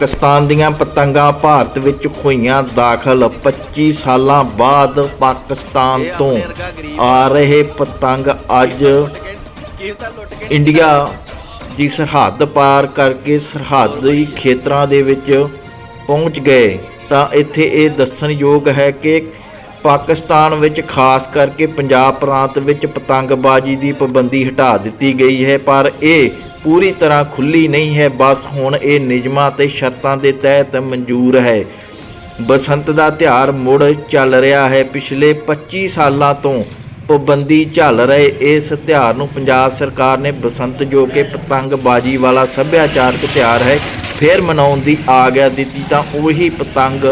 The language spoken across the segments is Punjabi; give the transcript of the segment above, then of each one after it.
ਪਾਕਿਸਤਾਨ ਦੀਆਂ ਪਤੰਗਾਂ ਭਾਰਤ ਵਿੱਚ ਹੋਈਆਂ ਦਾਖਲ। 25 ਸਾਲਾਂ ਬਾਅਦ ਪਾਕਿਸਤਾਨ ਤੋਂ ਆ ਰਹੇ ਪਤੰਗ ਅੱਜ ਇੰਡੀਆ ਦੀ ਸਰਹੱਦ ਪਾਰ ਕਰਕੇ ਸਰਹੱਦੀ ਖੇਤਰਾਂ ਦੇ ਵਿੱਚ ਪਹੁੰਚ ਗਏ। ਤਾਂ ਇੱਥੇ ਇਹ ਦੱਸਣਯੋਗ ਹੈ ਕਿ ਪਾਕਿਸਤਾਨ ਵਿੱਚ ਖਾਸ ਕਰਕੇ ਪੰਜਾਬ ਪ੍ਰਾਂਤ ਵਿੱਚ ਪਤੰਗਬਾਜ਼ੀ ਦੀ ਪਾਬੰਦੀ ਹਟਾ ਦਿੱਤੀ ਗਈ ਹੈ ਪਰ ਇਹ ਪੂਰੀ ਤਰ੍ਹਾਂ ਖੁੱਲੀ ਨਹੀਂ ਹੈ। ਬਸ ਹੁਣ ਇਹ ਨਿਯਮਾਂ ਤੇ ਸ਼ਰਤਾਂ ਦੇ ਤਹਿਤ ਮਨਜ਼ੂਰ ਹੈ। ਬਸੰਤ ਦਾ ਤਿਉਹਾਰ ਮੁੜ ਚੱਲ ਰਿਹਾ ਹੈ। ਪਿਛਲੇ 25 ਸਾਲਾਂ ਤੋਂ ਪਾਬੰਦੀ ਝੱਲ ਰਹੇ ਇਸ ਤਿਉਹਾਰ ਨੂੰ ਪੰਜਾਬ ਸਰਕਾਰ ਨੇ ਬਸੰਤ ਜੋ ਕਿ ਪਤੰਗਬਾਜ਼ੀ ਵਾਲਾ ਸੱਭਿਆਚਾਰਕ ਤਿਉਹਾਰ ਹੈ, ਫਿਰ ਮਨਾਉਣ ਦੀ ਆਗਿਆ ਦਿੱਤੀ ਤਾਂ ਉਹੀ ਪਤੰਗ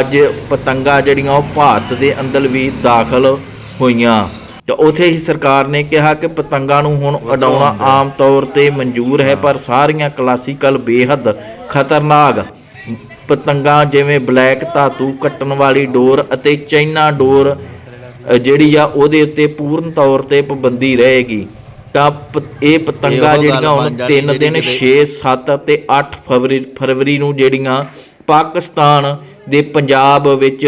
ਅੱਜ ਪਤੰਗਾ ਜਿਹੜੀਆਂ ਉਹ ਭਾਰਤ ਦੇ ਅੰਦਰ ਵੀ ਦਾਖਲ ਹੋਈਆਂ। ਤੇ ਉਥੇ ਹੀ ਸਰਕਾਰ ਨੇ ਕਿਹਾ ਕਿ ਪਤੰਗਾਂ ਨੂੰ ਹੁਣ ਉਡਾਉਣਾ ਆਮ ਤੌਰ ਤੇ ਮਨਜ਼ੂਰ ਹੈ ਪਰ ਸਾਰੀਆਂ ਕਲਾਸੀਕਲ ਬੇਹੱਦ ਖਤਰਨਾਕ। ਪਤੰਗਾਂ ਜਿਵੇਂ ਬਲੈਕ ਧਾਤੂ ਕੱਟਣ ਵਾਲੀ ਡੋਰ ਅਤੇ ਚਾਈਨਾ ਡੋਰ ਜਿਹੜੀ ਆ ਉਹਦੇ ਉੱਤੇ ਪੂਰਨ ਤੌਰ ਤੇ ਪਾਬੰਦੀ ਰਹੇਗੀ। ਤਾਂ ਇਹ ਪਤੰਗਾਂ ਜਿਹੜੀਆਂ ਹੁਣ ਬਣ ਜਾਣੀ 3 ਦਿਨ ਜਿਹੜੀ 6 7 ਅਤੇ 8 ਫਰਵਰੀ ਫਰਵਰੀ ਨੂੰ ਜਿਹੜੀਆਂ ਪਾਕਿਸਤਾਨ ਦੇ ਪੰਜਾਬ ਵਿੱਚ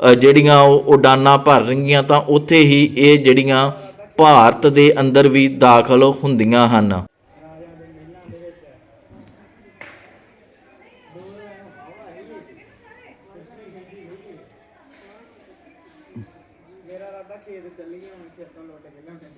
ਜਿਹੜੀਆਂ ਉਹ ਉਡਾਨਾਂ ਭਰ ਰਹੀਆਂ ਤਾਂ ਉੱਥੇ ਹੀ ਇਹ ਜਿਹੜੀਆਂ ਭਾਰਤ ਦੇ ਅੰਦਰ ਵੀ ਦਾਖਲ ਹੁੰਦੀਆਂ ਹਨ। ਮੇਰਾ ਰਾਦਾ ਖੇਤ ਚੱਲੀ ਹੁਣ ਖੇਤੋਂ ਲੁੱਟ ਕੇ ਲਿਆਉਣੇ